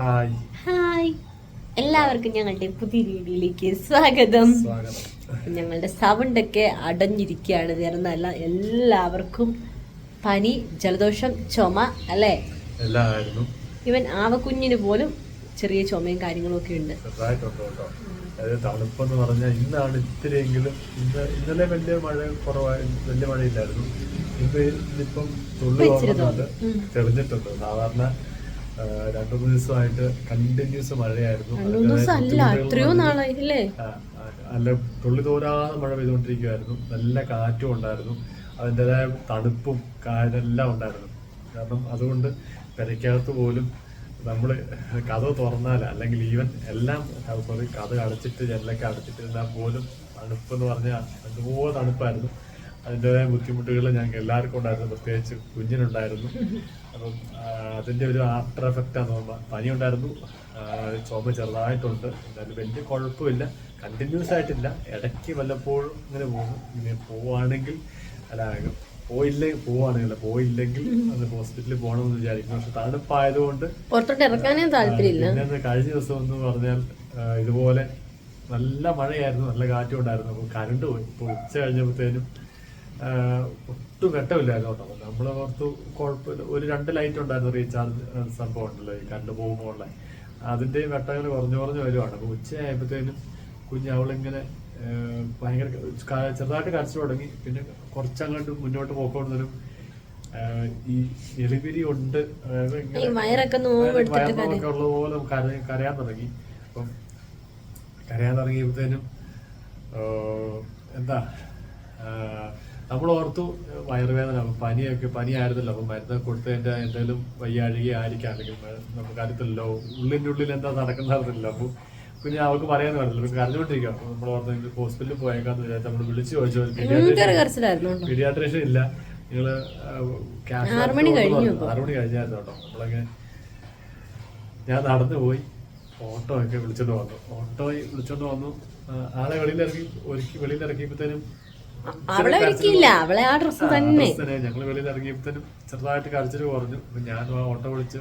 Hi. Hi. എല്ലാവർക്കും ഞങ്ങളുടെ പുതിയ വീഡിയോയിലേക്ക് സ്വാഗതം. ഞങ്ങളുടെ സൗണ്ട് ഒക്കെ അടഞ്ഞിരിക്കുകയാണ് വേറൊന്നല്ല എല്ലാവർക്കും പനി ജലദോഷം ചുമ അല്ലേ? ഇവൻ ആവക്കുഞ്ഞിന് പോലും ചെറിയ ചുമയും കാര്യങ്ങളും ഒക്കെ ഉണ്ട്. തണുപ്പെന്ന് പറഞ്ഞാൽ ഇന്നാണ് ഇത്തിരിയെങ്കിലും ഇന്ന് ഇന്നലെ വലിയ മഴ കുറവായി വലിയ മഴയില്ലായിരുന്നു. ഇന്ന് ഇന്നിപ്പം തുള്ളി. തെളിഞ്ഞിട്ടുണ്ട്. സാധാരണ രണ്ടു മൂന്ന് ദിവസമായിട്ട് കണ്ടിന്യൂസ് മഴയായിരുന്നു. നല്ല തുള്ളി തോരാതെ മഴ പെയ്തുകൊണ്ടിരിക്കുമായിരുന്നു നല്ല കാറ്റും ഉണ്ടായിരുന്നു. അതിന്റെതായ തണുപ്പും കാറ്റെല്ലാം ഉണ്ടായിരുന്നു. കാരണം അതുകൊണ്ട് പെരയ്ക്കകത്ത് പോലും നമ്മൾ കഥ തുറന്നാൽ അല്ലെങ്കിൽ ഈവൻ എല്ലാം സോറി കഥ അടച്ചിട്ട് ജനലൊക്കെ അടച്ചിട്ടിരുന്നാൽ പോലും തണുപ്പെന്ന് പറഞ്ഞാൽ അതുപോലെ തണുപ്പായിരുന്നു. അതിന്റെതായ ബുദ്ധിമുട്ടുകൾ ഞങ്ങൾക്ക് എല്ലാവർക്കും ഉണ്ടായിരുന്നു. പ്രത്യേകിച്ച് കുഞ്ഞിനുണ്ടായിരുന്നു. അപ്പം അതിന്റെ ഒരു ആഫ്റ്റർ എഫക്റ്റ് ആണ് തോന്നുന്നത് പനി ഉണ്ടായിരുന്നു ചുമ ചെറുതായിട്ടുണ്ട്. എന്തായാലും വലിയ കുഴപ്പമില്ല. കണ്ടിന്യൂസ് ആയിട്ടില്ല. ഇടയ്ക്ക് വല്ലപ്പോഴും ഇങ്ങനെ പോകും ഇങ്ങനെ പോവാണെങ്കിൽ അല്ല പോയില്ലേ പോവാണെങ്കിൽ പോയില്ലെങ്കിൽ അത് ഹോസ്പിറ്റലിൽ പോകണം എന്ന് വിചാരിക്കും പക്ഷെ തണുപ്പായതുകൊണ്ട് പുറത്തോട്ട് ഇറക്കാനേ താല്പര്യമില്ല. പിന്നെ കഴിഞ്ഞ ദിവസം എന്ന് പറഞ്ഞാൽ ഇതുപോലെ നല്ല മഴയായിരുന്നു. നല്ല കാറ്റും ഉണ്ടായിരുന്നു. അപ്പോൾ കറണ്ട് പോയി. ഇപ്പോൾ ഉച്ച കഴിഞ്ഞപ്പോഴത്തേനും ഒട്ടും വെട്ടമില്ലായിരുന്നു കേട്ടോ. നമ്മൾ ഓർത്തു കുഴപ്പമില്ല ഒരു രണ്ട് ലൈറ്റ് ഉണ്ടായിരുന്നു റീചാർജ് സംഭവം ഉണ്ടല്ലോ ഈ കറണ്ട് പോകുമ്പോൾ ഉള്ള. അതിന്റെ വെട്ടങ്ങൾ കുറഞ്ഞു കുറഞ്ഞു വരുവാണ്. അപ്പോൾ ഉച്ചയായപ്പോഴത്തേനും കുഞ്ഞ് അവളിങ്ങനെ ഭയങ്കര ചെറുതായിട്ട് കരച്ചു തുടങ്ങി. പിന്നെ കുറച്ചങ്ങോട്ട് മുന്നോട്ട് പോയിക്കൊണ്ടൊരു ഈ എലിപിരി ഉണ്ട്. അതായത് വയറൊക്കെ ഉള്ളതുപോലെ കര- കരയാൻ തുടങ്ങി. അപ്പം കരയാൻ തുടങ്ങിയപ്പോഴത്തേനും എന്താ നമ്മൾ ഓർത്തു വയറുവേദന പനിയൊക്കെ പനിയായിരുന്നല്ലോ അപ്പം മരുന്ന് കൊടുത്തതിന്റെ എന്തെങ്കിലും വയ്യാഴിക ആയിരിക്കാം അല്ലെങ്കിൽ മ- നമുക്ക് അറിയത്തില്ലല്ലോ ഉള്ളിന്റെ ഉള്ളിൽ എന്താ നടക്കുന്നറിയില്ല അപ്പോൾ പിന്നെ അവൾക്ക് പറയാൻ പറഞ്ഞില്ല പിന്നെ കരഞ്ഞുകൊണ്ടിരിക്കുക അപ്പോൾ നമ്മൾ ഓർത്തെങ്കിൽ ഹോസ്പിറ്റലിൽ പോയേക്കാന്ന് വിചാരിച്ചു നമ്മൾ വിളിച്ചു ചോദിച്ചു. പീഡിയാട്രിഷൻ. പീഡിയാട്രീഷ്യൻ ഇല്ല. നിങ്ങൾ ക്യാഷ് ആറ് മണി കഴിഞ്ഞായിരുന്നു കേട്ടോ. നമ്മളൊക്കെ ഞാൻ നടന്നു പോയി ഓട്ടോ ഒക്കെ വിളിച്ചോണ്ട് വന്നു. ഓട്ടോയി വിളിച്ചോണ്ട് വന്നു. ആളെ വെളിയിലിറക്കി ഒരുക്കി വെളിയിലിറക്കിയപ്പോഴത്തേനും അവളെ ഒരുക്കിയില്ല. അവളെ ആ ഡ്രസ്സ് തന്നെ. ഞങ്ങൾ വെളിയിൽ ഇറങ്ങിയപ്പോഴത്തേനും ചെറുതായിട്ട് കരച്ചിൽ കുറഞ്ഞു. ഞാൻ ഓട്ടോ വിളിച്ച്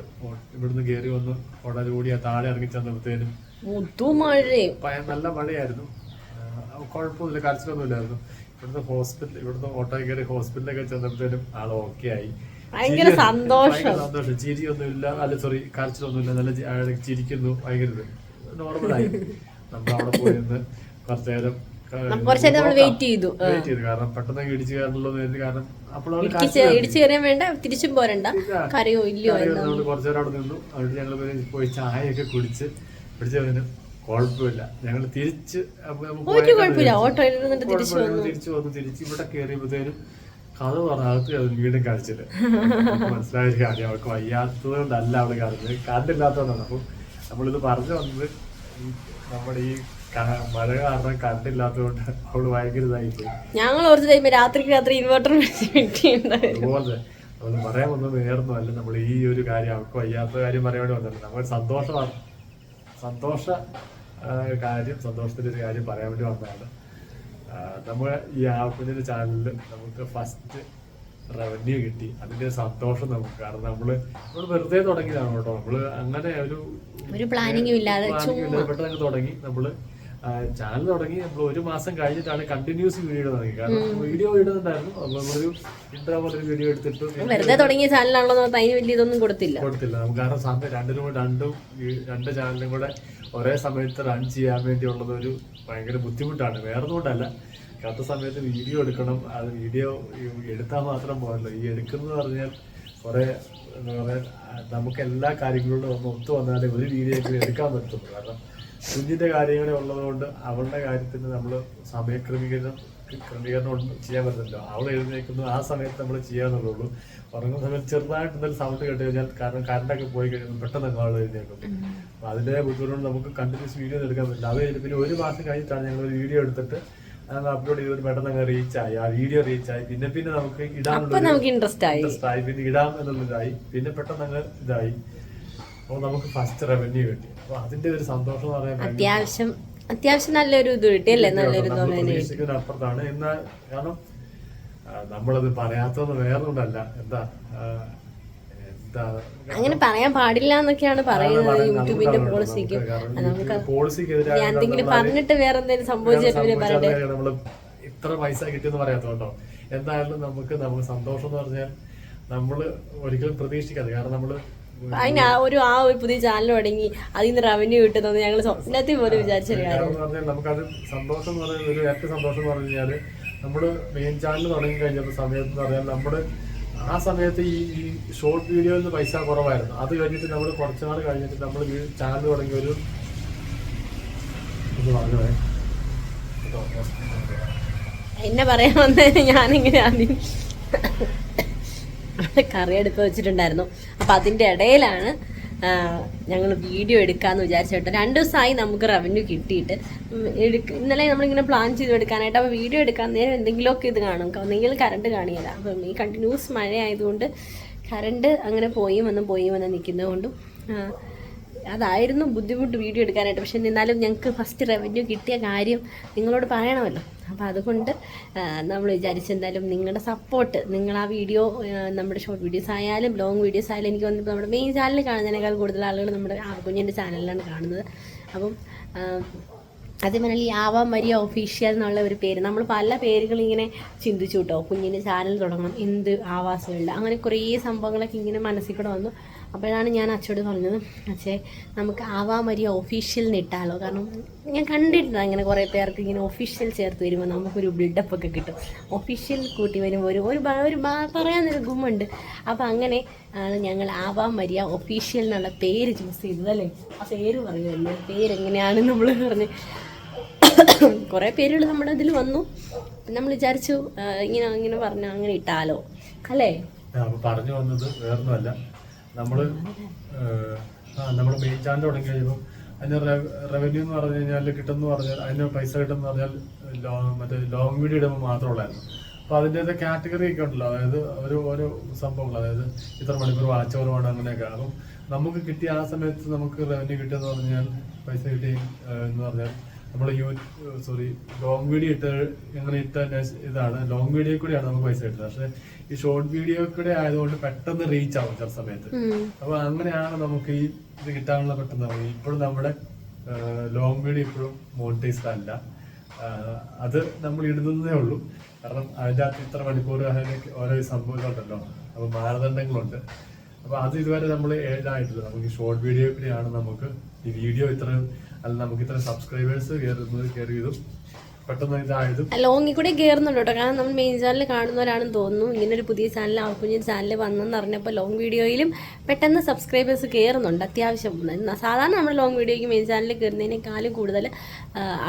ഇവിടുന്ന് കയറി വന്ന് ഓടാൻ കൂടി താഴെ ഇറങ്ങി ചെന്നപ്പോഴത്തേനും നല്ല മഴയായിരുന്നു. കുഴപ്പമൊന്നുമില്ല. കരച്ചിലൊന്നുമില്ലായിരുന്നു. ഇവിടുന്ന് ഹോസ്പിറ്റൽ ഇവിടുന്ന് ഓട്ടോ കയറി ഹോസ്പിറ്റലൊക്കെ ചെന്നപ്പോഴത്തേനും ആൾ ഓക്കെ ആയി. ഭയങ്കര സന്തോഷം. സന്തോഷം. ചിരിയൊന്നുമില്ല. അല്ല സോറി കരച്ചിലൊന്നുമില്ല. നല്ല ചിരിക്കുന്നു. ഭയങ്കര നോർമൽ നോർമലായി നമ്മൾ അവിടെ പോയി നിന്ന് കുറച്ചു നേരം കുറച്ച് നമ്മൾ വെയിറ്റ് ചെയ്തു. വെയിറ്റ് ചെയ്തു. കാരണം പെട്ടെന്ന് ഇടിച്ചു കയറണല്ലോ കാരണം അപ്പോൾ ഇടിച്ച് കയറിയാൻ വേണ്ട തിരിച്ചും പോരണ്ട. കരയോ ഇല്ലയോ എന്ന് കുറച്ചു നേരം അവിടെ നിന്നു. അവിടെ ഞങ്ങൾ പോയി ചായയൊക്കെ കുടിച്ച് പിടിച്ചതിന് കുഴപ്പമില്ല. ഞങ്ങൾ തിരിച്ച് ഒരു കുഴപ്പമില്ല. ഇരുന്നിട്ട് തിരിച്ചു വന്നു. തിരിച്ചു ഇവിടെ കയറിയപ്പോഴത്തേനും കഥ പറഞ്ഞകത്ത് അത് വീണ്ടും കഴിച്ചില്ല മനസ്സിലായ ഒരു കാര്യം. അവൾക്ക് വയ്യാത്തത് കൊണ്ടല്ല അവൾ കറിഞ്ഞത് കണ്ടില്ലാത്തതുകൊണ്ടാണ് അപ്പൊ നമ്മളിത് പറഞ്ഞു വന്നത് നമ്മുടെ ഈ മഴ കാരണം കണ്ടില്ലാത്തതുകൊണ്ട് അവൾ ഭയങ്കരതായി ഞങ്ങൾ ഓർത്ത് കഴിയുമ്പോ രാത്രിക്ക് രാത്രി ഇൻവെർട്ടർ അതുപോലെ നമ്മൾ പറയാൻ വന്നത് നേർന്നു അല്ല. നമ്മൾ ഈ ഒരു കാര്യം അവർക്ക് വയ്യാത്ത കാര്യം പറയാൻ വേണ്ടി നമ്മൾ സന്തോഷമാണ്. സന്തോഷ കാര്യം സന്തോഷത്തിന്റെ ഒരു കാര്യം പറയാൻ വേണ്ടി വന്നതാണ്. നമ്മൾ ഈ ആപ്പിന്റെ ചാനലിൽ നമുക്ക് ഫസ്റ്റ് റവന്യൂ കിട്ടി. അതിന്റെ സന്തോഷം നമുക്ക്. കാരണം നമ്മൾ നമ്മൾ വെറുതെ തുടങ്ങിയതാണ് കേട്ടോ. നമ്മൾ അങ്ങനെ ഒരു ഒരു പ്ലാനിങ്ങും ഇല്ലാതെ പെട്ടെന്ന് തുടങ്ങി. നമ്മൾ ചാനൽ തുടങ്ങി നമ്മൾ ഒരു മാസം കഴിഞ്ഞിട്ടാണ് കണ്ടിന്യൂസ് വീഡിയോ തുടങ്ങി കാരണം വീഡിയോ ഇടുന്നുണ്ടായിരുന്നു. നമ്മളൊരു പോലെ വീഡിയോ എടുത്തിട്ട് വെറുതെ തുടങ്ങിയ ചാനലാണല്ലോ അതിന് വലിയ ഇതൊന്നും കൊടുത്തില്ല. കൊടുത്തില്ല. നമുക്ക് കാരണം സമയം രണ്ടിനും കൂടെ രണ്ടും രണ്ട് ചാനലും കൂടെ ഒരേ സമയത്ത് റൺ ചെയ്യാൻ വേണ്ടിയുള്ളത് ഒരു ഭയങ്കര ബുദ്ധിമുട്ടാണ്. വേറെ കൊണ്ടല്ല കത്ത സമയത്ത് വീഡിയോ എടുക്കണം. അത് വീഡിയോ എടുത്താൽ മാത്രം പോരല്ലോ. ഈ എടുക്കുന്നത് പറഞ്ഞാൽ കുറെ എന്താ പറയുക നമുക്ക് എല്ലാ കാര്യങ്ങളിലും ഒന്ന് ഒത്തു വന്നാലേ ഒരു വീഡിയോ എടുക്കാൻ പറ്റുള്ളൂ കാരണം കുഞ്ഞിന്റെ കാര്യങ്ങളെ ഉള്ളതുകൊണ്ട് അവളുടെ കാര്യത്തിന് നമ്മൾ സമയക്രമീകരണം ക്രമീകരണം ചെയ്യാൻ പറ്റില്ലല്ലോ അവൾ എഴുന്നേൽക്കുന്നു ആ സമയത്ത് നമ്മൾ ചെയ്യാന്നുള്ളൂ ഉറങ്ങുന്ന സമയത്ത് ചെറുതായിട്ട് എന്തെങ്കിലും സൗണ്ട് കേട്ട് കഴിഞ്ഞാൽ കാരണം കറണ്ടൊക്കെ പോയി കഴിയുമ്പോൾ പെട്ടെന്ന് അങ്ങ് ആൾ എഴുന്നേക്കും അപ്പൊ അതിന്റെ ബുദ്ധിമുട്ടുകൊണ്ട് നമുക്ക് കണ്ടിന്യൂസ് വീഡിയോ എടുക്കാൻ പറ്റില്ല. അത് കഴിഞ്ഞ് പിന്നെ ഒരു മാസം കഴിഞ്ഞിട്ടാണ് ഞങ്ങൾ ഒരു വീഡിയോ എടുത്തിട്ട് അത് അപ്ലോഡ് ചെയ്തിട്ട് പെട്ടെന്ന് അങ്ങ് റീച്ച് ആയി. ആ വീഡിയോ റീച്ച് ആയി. പിന്നെ പിന്നെ നമുക്ക് ഇടാൻ ഇൻട്രസ്റ്റ് ആയി. പിന്നെ ഇടാം എന്നുള്ളതായി പിന്നെ പെട്ടെന്ന് അങ്ങ് ഇതായി. അപ്പോൾ നമുക്ക് ഫസ്റ്റ് റവന്യൂ കിട്ടി. അപ്പൊ അതിന്റെ ഒരു സന്തോഷം എന്ന് പറയാൻ അത്യാവശ്യം അത്യാവശ്യം നല്ലൊരു ഇത് കിട്ടിയല്ലേ? നല്ലൊരു നമ്മൾ പ്രതീക്ഷിക്കുന്ന അപ്പുറത്താണ് എന്നാൽ കാരണം നമ്മളത് പറയാത്തത് വേറൊന്നല്ല എന്താ അങ്ങനെ പറയാൻ പാടില്ല എന്നൊക്കെയാണ് പറയുന്നത് യൂട്യൂബിന്റെ. പോളിസിക്ക് നമുക്ക് എന്തെങ്കിലും പറഞ്ഞിട്ട് വേറെ എന്തെങ്കിലും സംഭവിച്ചിട്ട് പറയട്ടെ ഇത്ര പൈസ കിട്ടിയെന്ന് പറയാത്തോണ്ടോ? എന്തായാലും നമുക്ക് നമുക്ക് സന്തോഷം എന്ന് പറഞ്ഞാൽ നമ്മൾ ഒരിക്കലും പ്രതീക്ഷിക്കാതെ. കാരണം നമ്മൾ അതിന് ആ ഒരു ആ ഒരു പുതിയ ചാനൽ തുടങ്ങി. അതിൽ നിന്ന് റവന്യൂ കിട്ടുന്നത് ഞങ്ങൾ സ്വപ്നത്തിൽ പോലും വിചാരിച്ചില്ല നമുക്കത് സന്തോഷം എന്ന് പറയുന്നത് ഒരു ഏറ്റവും സന്തോഷം എന്ന് പറഞ്ഞു നമ്മൾ മെയിൻ ചാനൽ തുടങ്ങി കഴിഞ്ഞപ്പോൾ സമയത്ത് എന്ന് പറഞ്ഞാൽ നമ്മൾ ആ സമയത്ത് ഈ ഈ ഷോർട്ട് വീഡിയോയിൽ നിന്ന് പൈസ കുറവായിരുന്നു. അത് കഴിഞ്ഞിട്ട് നമ്മൾ കുറച്ച് നാൾ കഴിഞ്ഞിട്ട് നമ്മൾ ഈ ചാനൽ തുടങ്ങിയ ഒരു ഇത് പറഞ്ഞു? എന്നെ പറയാൻ വന്നത് ഞാനിങ്ങനെ ആദ്യം. കറി എടുത്ത് വെച്ചിട്ടുണ്ടായിരുന്നു. അപ്പം അതിന്റെ ഇടയിലാണ് ഞങ്ങൾ വീഡിയോ എടുക്കാമെന്ന് വിചാരിച്ചിട്ട് രണ്ട് ദിവസമായി നമുക്ക് റവന്യൂ കിട്ടിയിട്ട്. എടുക്ക ഇന്നലെ നമ്മളിങ്ങനെ പ്ലാൻ ചെയ്ത് എടുക്കാനായിട്ട്. അപ്പോൾ വീഡിയോ എടുക്കാൻ നേരം എന്തെങ്കിലുമൊക്കെ ഇത് കാണും. ഒന്നെങ്കിൽ കറണ്ട് കാണിയല്ല അപ്പം ഈ കണ്ടിന്യൂസ് മഴ ആയതുകൊണ്ട് കറണ്ട് അങ്ങനെ പോയി വന്നും പോയി വന്ന് നിൽക്കുന്നത് കൊണ്ടും ആ, അതായിരുന്നു ബുദ്ധിമുട്ട് വീഡിയോ എടുക്കാനായിട്ട്. പക്ഷെ എന്നാലും ഞങ്ങൾക്ക് ഫസ്റ്റ് റവന്യൂ കിട്ടിയ കാര്യം നിങ്ങളോട് പറയണമല്ലോ. അപ്പോൾ അതുകൊണ്ട് നമ്മൾ വിചാരിച്ചെന്തായാലും നിങ്ങളുടെ സപ്പോർട്ട് നിങ്ങൾ ആ വീഡിയോ നമ്മുടെ ഷോർട്ട് വീഡിയോസ് ആയാലും ലോങ് വീഡിയോസ് ആയാലും എനിക്ക് വന്നിപ്പോൾ നമ്മുടെ മെയിൻ ചാനലിൽ കാണുന്നതിനേക്കാൾ കൂടുതൽ ആളുകൾ നമ്മുടെ ആ കുഞ്ഞിന്റെ ചാനലിലാണ് കാണുന്നത്. അപ്പം അതേപോലെ ഈ ആവാ മരിയ ഒഫീഷ്യൽ എന്നുള്ള ഒരു പേര്. നമ്മൾ പല പേരുകൾ ഇങ്ങനെ ചിന്തിച്ചു കേട്ടോ. കുഞ്ഞിന്റെ ചാനൽ തുടങ്ങണം എന്ത് ആവാസമുള്ള അങ്ങനെ കുറേ സംഭവങ്ങളൊക്കെ ഇങ്ങനെ മനസ്സിൽ കൂടെ വന്നു. അപ്പോഴാണ് ഞാൻ അച്ചോട് പറഞ്ഞത് അച്ഛേ നമുക്ക് ആവാ മരിയ ഒഫീഷ്യൽ ഇട്ടാലോ? കാരണം ഞാൻ കണ്ടിട്ടുണ്ട് അങ്ങനെ കുറേ പേർക്ക് ഇങ്ങനെ ഒഫീഷ്യൽ ചേർത്ത് വരുമ്പോൾ നമുക്കൊരു ബിൽഡപ്പ് ഒക്കെ കിട്ടും. ഒഫീഷ്യൽ കൂട്ടി വരുമ്പോൾ ഒരു ഒരു ഒരു പറയാനൊരു ഗുമ്മുണ്ട്. അപ്പോൾ അങ്ങനെ ആണ് ഞങ്ങൾ ആവാ മരിയ ഒഫീഷ്യൽ എന്നുള്ള പേര് ചൂസ് ചെയ്തത് അല്ലേ? ആ പേര് പറയുമല്ലോ പേരെങ്ങനെയാണ് നമ്മൾ പറഞ്ഞ്? കുറേ പേരുകൾ നമ്മുടെ ഇതിൽ വന്നു. നമ്മൾ വിചാരിച്ചു ഇങ്ങനെ ഇങ്ങനെ പറഞ്ഞു അങ്ങനെ ഇട്ടാലോ? അല്ലേ? പറഞ്ഞു വന്നത് വേറൊന്നുമല്ല. നമ്മൾ ഏഹ്, ആ നമ്മൾ മെയിൻ ചാനൽ തുടങ്ങി കഴിയുമ്പോൾ അതിന് റവന്യൂ എന്ന് പറഞ്ഞു കഴിഞ്ഞാൽ കിട്ടുമെന്ന് പറഞ്ഞാൽ അതിന് പൈസ കിട്ടുമെന്ന് പറഞ്ഞാൽ ലോങ് മറ്റേ ലോങ് വീഡിയോ ഇടുമ്പോൾ മാത്രമുള്ളായിരുന്നു അപ്പോൾ അതിന്റെ കാറ്റഗറി ഒക്കെ ഉണ്ടല്ലോ. അതായത് ഒരു ഓരോ സംഭവങ്ങൾ അതായത് ഇത്ര മണിക്കൂർ വാച്ച് വേണം അങ്ങനെയൊക്കെ. അപ്പം നമുക്ക് കിട്ടിയ ആ സമയത്ത് നമുക്ക് റവന്യൂ കിട്ടിയെന്ന് പറഞ്ഞാൽ പൈസ കിട്ടി എന്ന് പറഞ്ഞാൽ നമ്മൾ യൂ സോറി ലോങ് വീഡിയോ ഇട്ട് എങ്ങനെ ഇട്ട ഇതാണ്. ലോങ് വീഡിയോ കൂടെയാണ് നമുക്ക് പൈസ കിട്ടുന്നത്. പക്ഷെ ഈ ഷോർട്ട് വീഡിയോ കൂടെ ആയതുകൊണ്ട് പെട്ടെന്ന് റീച്ച് ആവും ചില സമയത്ത്. അപ്പൊ അങ്ങനെയാണ് നമുക്ക് ഈ ഇത് കിട്ടാനുള്ള പെട്ടെന്ന് ഇപ്പോഴും നമ്മുടെ ലോങ് വീഡിയോ ഇപ്പോഴും മോണിറ്റൈസ്ഡ് അല്ല. അത് നമ്മൾ ഇടുന്നതേ ഉള്ളൂ. കാരണം അതിന്റെ അകത്ത് ഇത്ര മണിക്കൂർ അതിനൊക്കെ ഓരോ സംഭവങ്ങളുണ്ടല്ലോ അപ്പൊ മാനദണ്ഡങ്ങളുണ്ട്. അപ്പൊ അത് ഇതുവരെ നമ്മൾ ഏഴായിട്ടില്ല നമുക്ക് ഷോർട്ട് വീഡിയോ കൂടിയാണ് നമുക്ക് ഈ വീഡിയോ ഇത്ര അല്ല നമുക്ക് ഇത്ര സബ്സ്ക്രൈബേഴ്സ് കയറുന്നത് കയറിയതും പെട്ടെന്ന് ഇതായതും. ലോങ്ങിൽ കൂടെ കയറുന്നുണ്ട് കേട്ടോ. കാരണം നമ്മൾ മെയിൻ ചാനൽ കാണുന്നവരാണെന്ന് തോന്നുന്നു. ഇങ്ങനെ ഒരു പുതിയ ചാനൽ ആൾക്കുഞ്ഞിൻ ചാനൽ വന്നെന്ന് അറിഞ്ഞപ്പോൾ ലോങ് വീഡിയോയിലും പെട്ടെന്ന് സബ്സ്ക്രൈബേഴ്സ് കയറുന്നുണ്ട് അത്യാവശ്യം. സാധാരണ നമ്മൾ ലോങ് വീഡിയോയ്ക്ക് മെയിൻ ചാനലിൽ കയറുന്നതിനേക്കാളും കൂടുതൽ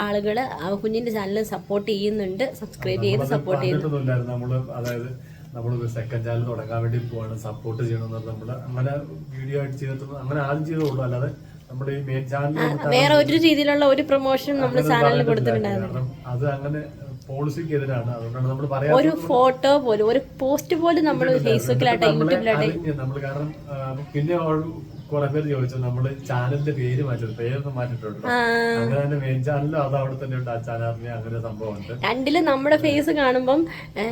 ആളുകൾ കുഞ്ഞിന്റെ ചാനൽ സപ്പോർട്ട് ചെയ്യുന്നുണ്ട്. സബ്സ്ക്രൈബ് ചെയ്ത് സപ്പോർട്ട് ചെയ്യുന്നുണ്ട് നമ്മൾ അതായത് നമ്മളൊരു സെക്കൻഡ് ചാനൽ തുടങ്ങാൻ വേണ്ടി പോവാണ്. സപ്പോർട്ട് ചെയ്യണമെന്ന് നമ്മൾ അങ്ങനെ വീഡിയോ ആയിട്ട് ചെയ്തിട്ടൊന്നും അങ്ങനെ ആദ്യം ചെയ്തോളൂ അല്ലാതെ നമ്മുടെ ഈ മെയിൻ ചാനൽ വേറെ ഒരു രീതിയിലുള്ള ഒരു പ്രൊമോഷൻ നമ്മൾ ചാനലിൽ കൊടുത്തിട്ടുണ്ടായിരുന്നു. അത് അങ്ങനെ പോളിസിക്ക് എതിരാണ്. അതുകൊണ്ടാണ് നമ്മൾ പറയാൻ ഒരു ഫോട്ടോ പോലും ഒരു പോസ്റ്റ് പോലും നമ്മൾ ഫേസ്ബുക്കിലാട്ടെ യൂട്യൂബിലാട്ടെ നമ്മൾ കാരണം പിന്നെ കുറെ പേര് ചോദിച്ചു നമ്മൾ ചാനലിന്റെ പേര് മാറ്റത് പേരൊന്നും മാറ്റിട്ടുണ്ട് അങ്ങനെ തന്നെ മെയിൻ ചാനലും അത് അവിടെ തന്നെ ഉണ്ട് ആ ചാനലിന് അങ്ങനെ സംഭവം ഉണ്ട്. രണ്ടിലും നമ്മുടെ ഫേസ് കാണുമ്പം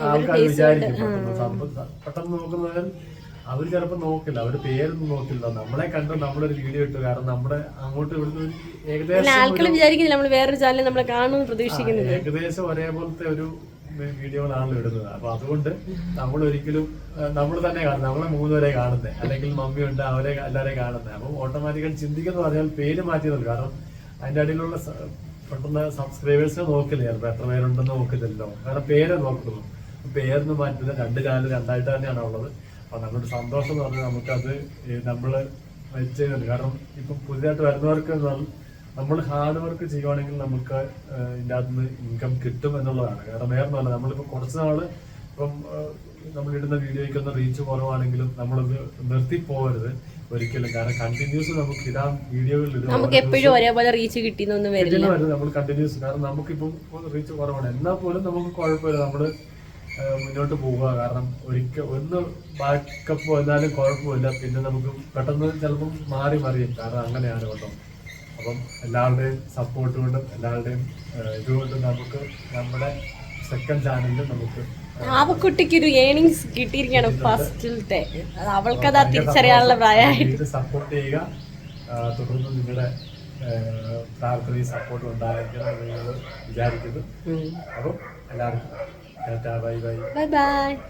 ആൾക്കാർ വിചാരിക്കും പെട്ടെന്ന് നോക്കുന്നവർ അവർ ചിലപ്പോ നോക്കില്ല അവർ പേരൊന്നും നോക്കില്ല. നമ്മളെ കണ്ട് നമ്മളൊരു വീഡിയോ ഇട്ടു. കാരണം നമ്മുടെ അങ്ങോട്ട് ഇവിടുന്ന് ഏകദേശം ആൾക്കാർ വിചാരിക്കുന്നില്ല നമ്മൾ വേറൊരു ചാനൽ നമ്മളെ കാണുമെന്ന് പ്രതീക്ഷിക്കുന്നില്ല. ഏകദേശം ഒരേപോലത്തെ ഒരു വീഡിയോകളാണല്ലോ ഇടുന്നത്. അപ്പൊ അതുകൊണ്ട് നമ്മൾ ഒരിക്കലും നമ്മൾ തന്നെ കാണുന്നത്. നമ്മളെ മൂന്നുപേരെ കാണുന്നത് അല്ലെങ്കിൽ മമ്മി ഉണ്ട് അവരെ എല്ലാവരെയും കാണുന്നത് അപ്പൊ ഓട്ടോമാറ്റിക്കൽ ചിന്തിക്കുന്ന പറഞ്ഞാൽ പേര് മാറ്റിയതല്ല കാരണം അതിന്റെ അടിയിലുള്ള പെട്ടെന്ന് സബ്സ്ക്രൈബേഴ്സിനെ നോക്കില്ല. ചിലപ്പോ എത്ര പേരുണ്ടെന്ന് നോക്കില്ലല്ലോ. കാരണം പേരെ നോക്കുന്നു പേരൊന്നും മാറ്റുന്നത് രണ്ട് ചാനൽ രണ്ടായിട്ട് തന്നെയാണ് ഉള്ളത് അപ്പൊ നമ്മളൊരു സന്തോഷം എന്ന് പറഞ്ഞാൽ നമുക്കത് നമ്മൾ ചെയ്യുന്നുണ്ട്. കാരണം ഇപ്പൊ പുതിയതായിട്ട് വരുന്നവർക്ക് നമ്മൾ ഹാർഡ് വർക്ക് ചെയ്യുവാണെങ്കിൽ നമുക്ക് ഇതിന്റെ അകത്ത് നിന്ന് ഇൻകം കിട്ടും എന്നുള്ളതാണ്. കാരണം വേറെ ഒന്നുമല്ല നമ്മളിപ്പോ കുറച്ച് നാൾ ഇപ്പം നമ്മൾ ഇടുന്ന വീഡിയോയ്ക്ക് ഒന്ന് റീച്ച് കുറവാണെങ്കിലും നമ്മളത് നിർത്തി പോകരുത് ഒരിക്കലും. കാരണം കണ്ടിന്യൂസ് നമുക്ക് ഇടാൻ വീഡിയോകളിൽ നമുക്ക് എപ്പോഴും ഒരേപോലെ റീച്ച് കിട്ടിയെന്നൊന്നും വരില്ല. നമ്മൾ കണ്ടിന്യൂസ് കാരണം നമുക്കിപ്പം റീച്ച് കുറവാണ്. എന്നാൽ പോലും നമുക്ക് കുഴപ്പമില്ല. നമ്മൾ ഏഹ് മുന്നോട്ട് പോവുക. കാരണം ഒരിക്കൽ ഒന്ന് ബാക്കപ്പ് വന്നാലും കുഴപ്പമില്ല. പിന്നെ നമുക്ക് പെട്ടെന്ന് ചിലപ്പം മാറി മറിയും. കാരണം അങ്ങനെയാണ് കേട്ടോ. അപ്പം എല്ലാവരുടെയും സപ്പോർട്ട് കൊണ്ടും എല്ലാവരുടെയും ഇതുകൊണ്ടും നമുക്ക് നമ്മുടെ സെക്കൻഡ് ചാനലിൽ നമുക്ക് ആവക്കുട്ടിക്ക് ഒരു ഏണിങ്സ് കിട്ടിയിരിക്കുകയാണ് ഫസ്റ്റിലത്തെ. അവൾക്കത് തിരിച്ചറിയാനുള്ള പ്രായമായിട്ട് സപ്പോർട്ട് ചെയ്യുക. തുടർന്ന് നിങ്ങളുടെ പ്രാർത്ഥനയും സപ്പോർട്ടും ഉണ്ടായിരിക്കണം എന്ന് വിചാരിക്കുന്നു. അപ്പം എല്ലാവർക്കും 拜拜。